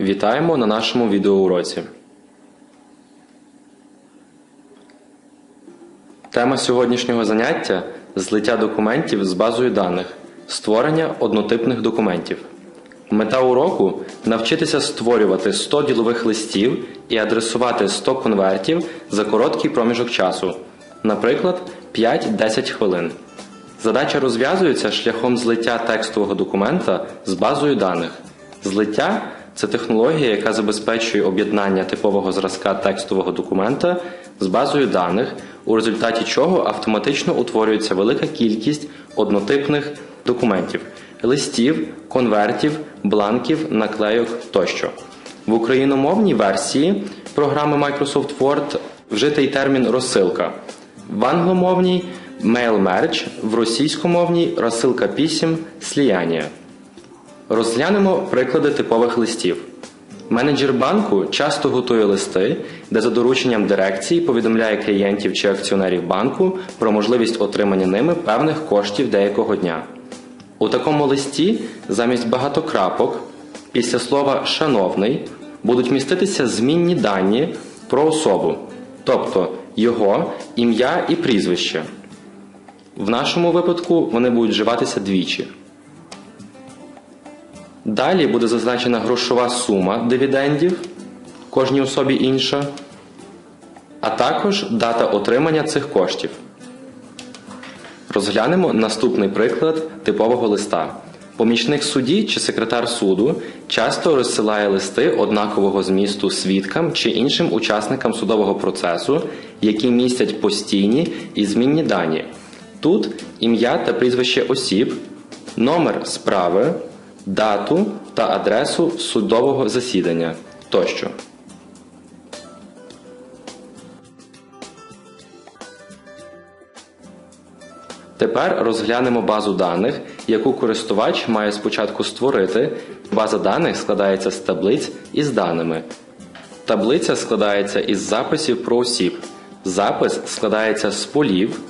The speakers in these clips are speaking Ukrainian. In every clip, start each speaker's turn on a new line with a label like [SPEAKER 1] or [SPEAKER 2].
[SPEAKER 1] Вітаємо на нашому відеоуроці. Тема сьогоднішнього заняття злиття документів з базою даних, створення однотипних документів. Мета уроку навчитися створювати 100 ділових листів і адресувати 100 конвертів за короткий проміжок часу, наприклад, 5-10 хвилин. Задача розв'язується шляхом злиття текстового документа з базою даних. Злиття це технологія, яка забезпечує об'єднання типового зразка текстового документа з базою даних, у результаті чого автоматично утворюється велика кількість однотипних документів листів, конвертів, бланків, наклейок тощо. В україномовній версії програми Microsoft Word вжитий термін розсилка. В англомовній Mail Merge, в російськомовній розсилка писем сліяння. Розглянемо приклади типових листів. Менеджер банку часто готує листи, де за дорученням дирекції повідомляє клієнтів чи акціонерів банку про можливість отримання ними певних коштів деякого дня. У такому листі замість багатокрапок після слова шановний будуть міститися змінні дані про особу, тобто його ім'я і прізвище. В нашому випадку вони будуть вживатися двічі. Далі буде зазначена грошова сума дивідендів, кожній особі інша, а також дата отримання цих коштів. Розглянемо наступний приклад типового листа. Помічник судді чи секретар суду часто розсилає листи однакового змісту свідкам чи іншим учасникам судового процесу, які містять постійні і змінні дані. Тут ім'я та прізвище осіб, номер справи, дату та адресу судового засідання тощо. Тепер розглянемо базу даних, яку користувач має спочатку створити. База даних складається з таблиць із даними. Таблиця складається із записів про осіб. Запис складається з полів.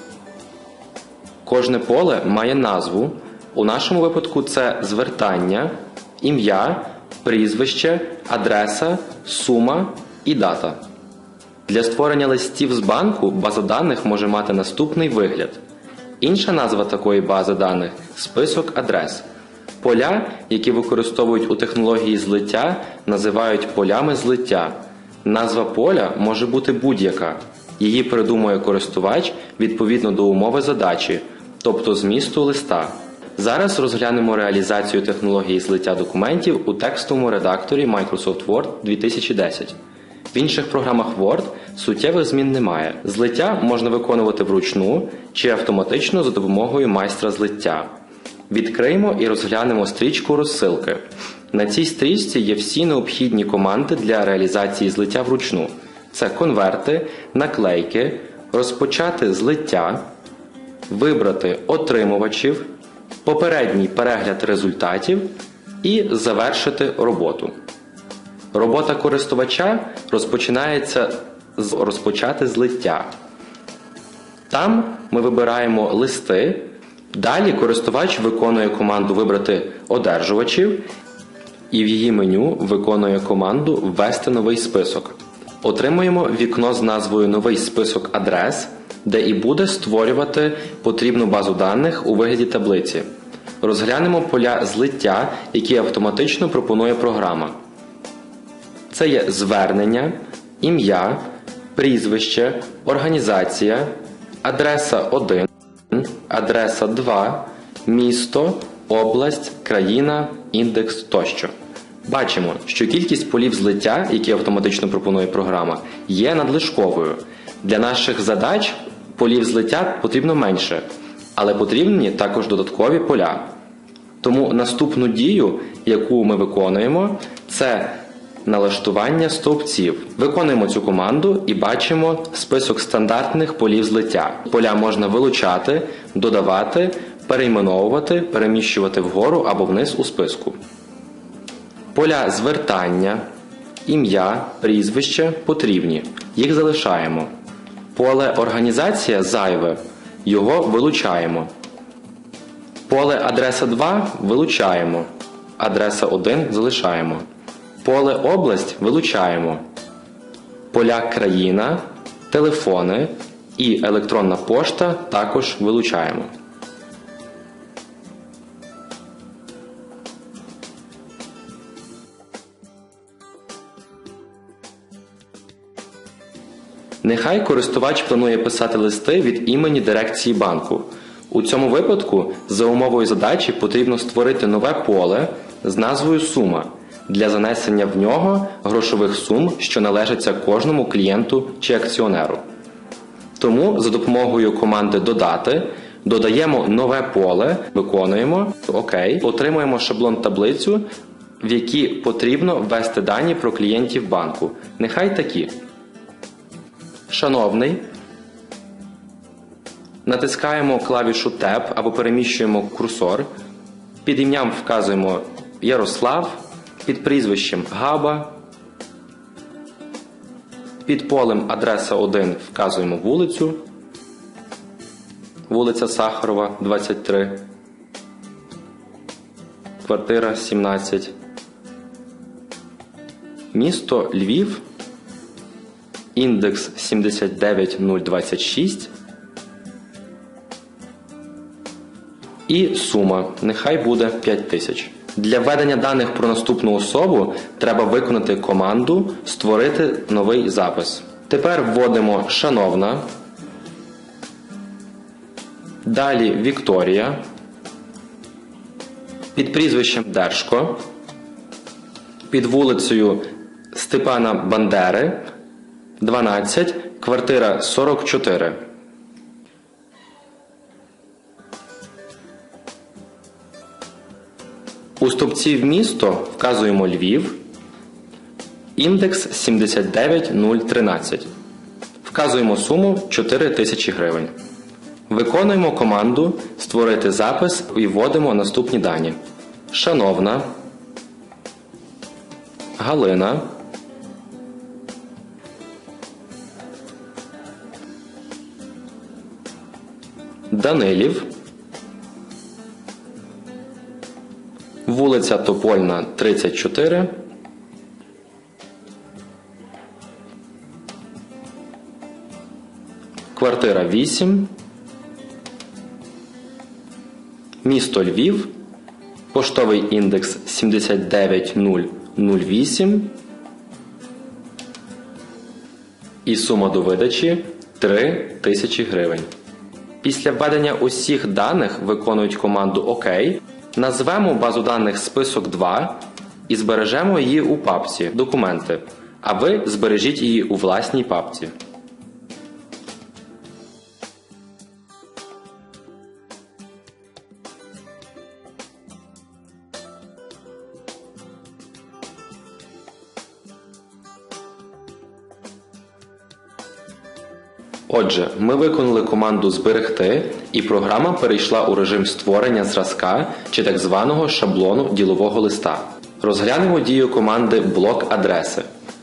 [SPEAKER 1] Кожне поле має назву. У нашому випадку це звертання, ім'я, прізвище, адреса, сума і дата. Для створення листів з банку база даних може мати наступний вигляд. Інша назва такої бази даних список адрес. Поля, які використовують у технології злиття, називають полями злиття. Назва поля може бути будь-яка. Її придумує користувач відповідно до умови задачі, тобто змісту листа. Зараз розглянемо реалізацію технології злиття документів у текстовому редакторі Microsoft Word 2010. В інших програмах Word суттєвих змін немає. Злиття можна виконувати вручну чи автоматично за допомогою майстра злиття. Відкриємо і розглянемо стрічку розсилки. На цій стрічці є всі необхідні команди для реалізації злиття вручну. Це конверти, наклейки, розпочати злиття, вибрати отримувачів, попередній перегляд результатів і завершити роботу. Робота користувача розпочинається з розпочати злиття. Там ми вибираємо листи. Далі користувач виконує команду Вибрати одержувачів і в її меню виконує команду Ввести новий список. Отримуємо вікно з назвою Новий список адрес, де і буде створювати потрібну базу даних у вигляді таблиці. Розглянемо поля злиття, які автоматично пропонує програма. Це є звернення, ім'я, прізвище, організація, адреса 1, адреса 2, місто, область, країна, індекс тощо. Бачимо, що кількість полів злиття, які автоматично пропонує програма, є надлишковою. Для наших задач полів злиття потрібно менше, але потрібні також додаткові поля. Тому наступну дію, яку ми виконуємо, це налаштування стовпців. Виконуємо цю команду і бачимо список стандартних полів злиття. Поля можна вилучати, додавати, перейменовувати, переміщувати вгору або вниз у списку. Поля звертання, ім'я, прізвище потрібні. Їх залишаємо. Поле організація зайве. Його вилучаємо. Поле адреса 2 вилучаємо. Адреса 1 залишаємо. Поле область вилучаємо. Поля країна, телефони і електронна пошта також вилучаємо. Нехай користувач планує писати листи від імені дирекції банку. У цьому випадку за умовою задачі потрібно створити нове поле з назвою Сума для занесення в нього грошових сум, що належаться кожному клієнту чи акціонеру. Тому за допомогою команди Додати додаємо нове поле, виконуємо ОК, отримуємо шаблон таблицю, в якій потрібно ввести дані про клієнтів банку. Нехай такі. Шановний. Натискаємо клавішу Tab або переміщуємо курсор. Під ім'ям вказуємо Ярослав, під прізвищем Габа. Під полем адреса 1 вказуємо вулицю. Вулиця Сахарова, 23. Квартира 17. Місто Львів. Індекс 79026. І сума нехай буде 5000. Для введення даних про наступну особу треба виконати команду Створити новий запис. Тепер вводимо Шановна. Далі Вікторія. Під прізвищем Держко. Під вулицею Степана Бандери. 12, квартира 44. У стопці в місто вказуємо Львів. Індекс 79013. Вказуємо суму 4 тисячі гривень. Виконуємо команду Створити запис і вводимо наступні дані. Шановна. Галина. Данилів. Вулиця Топольна, 34. Квартира 8. Місто Львів. Поштовий індекс 79008. І сума до видачі 3 тисячі гривень. Після введення усіх даних виконують команду ОК. Назвемо базу даних список 2 і збережемо її у папці Документи. А ви збережіть її у власній папці. Отже, ми виконали команду Зберегти, і програма перейшла у режим створення зразка чи так званого шаблону ділового листа. Розглянемо дію команди блок адреси.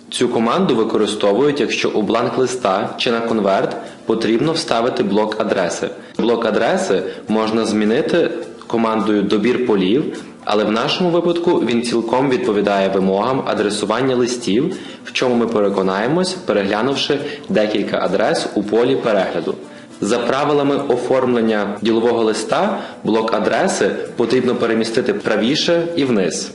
[SPEAKER 1] Цю команду використовують, якщо у бланк листа чи на конверт потрібно вставити блок адреси. Блок адреси можна змінити командою добір полів, але в нашому випадку він цілком відповідає вимогам адресування листів, в чому ми переконаємось, переглянувши декілька адрес у полі перегляду. За правилами оформлення ділового листа блок адреси потрібно перемістити правіше і вниз.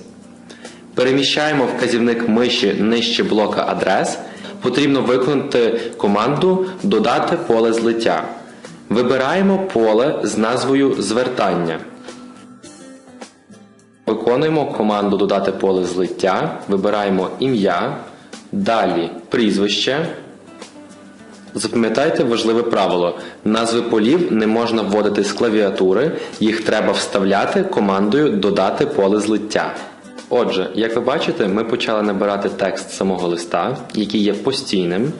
[SPEAKER 1] Переміщаємо вказівник миші нижче блока адрес. Потрібно виконати команду Додати поле злиття. Вибираємо поле з назвою Звертання. Виконуємо команду Додати поле злиття. Вибираємо ім'я. Далі прізвище. Запам'ятайте важливе правило: назви полів не можна вводити з клавіатури, їх треба вставляти командою Додати поле злиття. Отже, як ви бачите, ми почали набирати текст самого листа, який є постійним.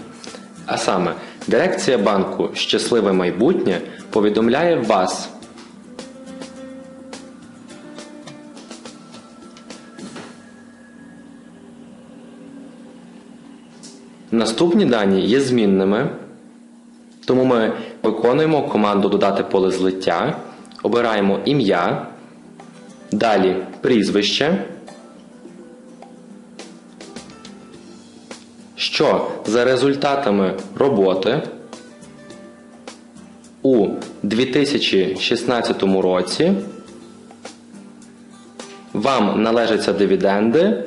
[SPEAKER 1] А саме, дирекція банку Щасливе майбутнє повідомляє вас. Наступні дані є змінними, тому ми виконуємо команду Додати поле злиття, обираємо ім'я, далі прізвище, що за результатами роботи? У 2016 році вам належаться дивіденди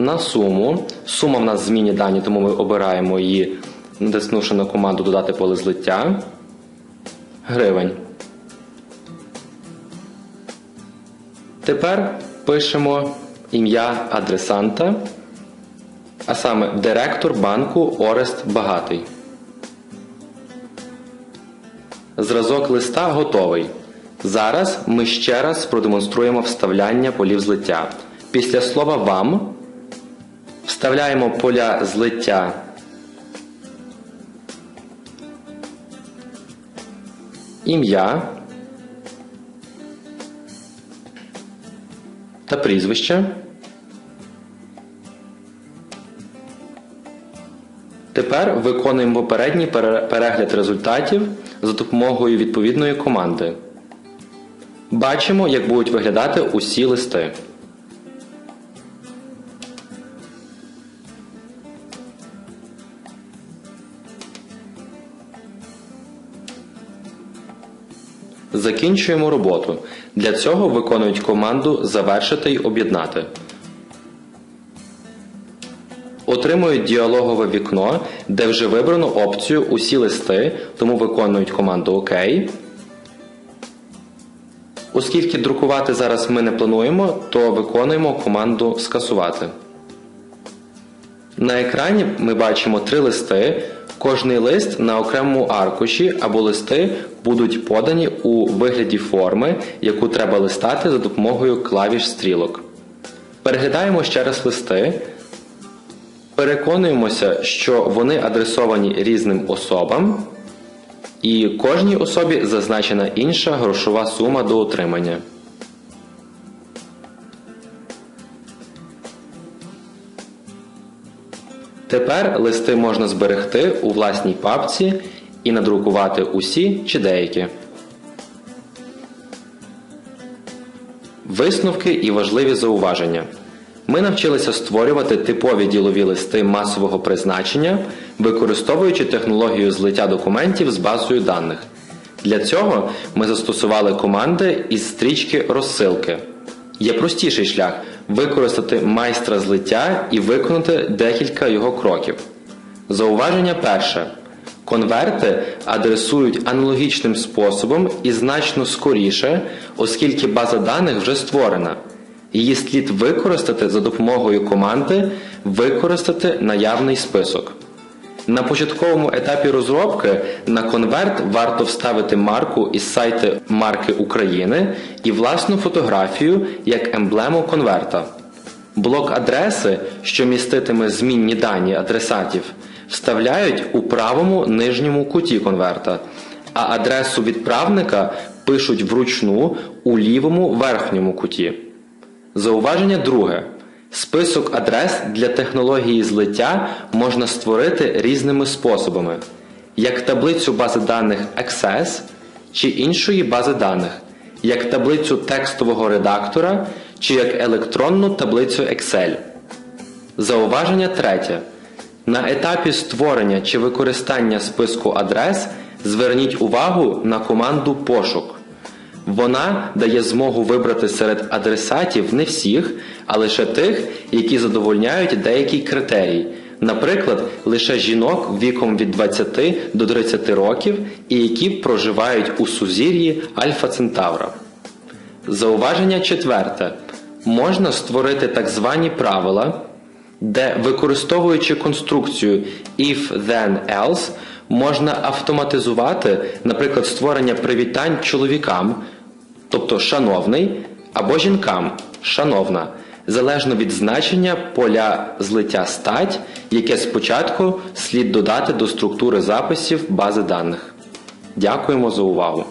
[SPEAKER 1] на суму. Сума в нас змінні дані, тому ми обираємо її, натиснувши на команду Додати поле злиття. Гривень. Тепер пишемо ім'я адресанта, а саме директор банку Орест Багатий. Зразок листа готовий. Зараз ми ще раз продемонструємо вставляння полів злиття. Після слова вам вставляємо поля злиття ім'я та прізвище. Тепер виконуємо попередній перегляд результатів за допомогою відповідної команди. Бачимо, як будуть виглядати усі листи. Закінчуємо роботу. Для цього виконують команду Завершити й об'єднати. Отримують діалогове вікно, де вже вибрано опцію Усі листи, тому виконують команду ОК. Оскільки друкувати зараз ми не плануємо, то виконуємо команду Скасувати. На екрані ми бачимо три листи. Кожний лист на окремому аркуші або листи будуть подані у вигляді форми, яку треба листати за допомогою клавіш стрілок. Переглядаємо ще раз листи. Переконуємося, що вони адресовані різним особам, і кожній особі зазначена інша грошова сума до отримання. Тепер листи можна зберегти у власній папці і надрукувати усі чи деякі. Висновки і важливі зауваження. Ми навчилися створювати типові ділові листи масового призначення, використовуючи технологію злиття документів з базою даних. Для цього ми застосували команди із стрічки розсилки. Є простіший шлях використати майстра злиття і виконати декілька його кроків. Зауваження перше. Конверти адресують аналогічним способом і значно скоріше, оскільки база даних вже створена. Її слід використати за допомогою команди Використати наявний список. На початковому етапі розробки на конверт варто вставити марку із сайту Марки України і власну фотографію як емблему конверта. Блок адреси, що міститиме змінні дані адресатів, вставляють у правому нижньому куті конверта, а адресу відправника пишуть вручну у лівому верхньому куті. Зауваження друге. Список адрес для технології злиття можна створити різними способами, як таблицю бази даних Access чи іншої бази даних, як таблицю текстового редактора чи як електронну таблицю Excel. Зауваження третє. На етапі створення чи використання списку адрес зверніть увагу на команду пошук. Вона дає змогу вибрати серед адресатів не всіх, а лише тих, які задовольняють деякий критерій, наприклад, лише жінок віком від 20 до 30 років і які проживають у сузір'ї Альфа Центавра. Зауваження четверте. Можна створити так звані правила, де, використовуючи конструкцію if then else, можна автоматизувати, наприклад, створення привітань чоловікам, тобто шановний, або жінкам шановна, залежно від значення поля злиття стать, яке спочатку слід додати до структури записів бази даних. Дякуємо за увагу!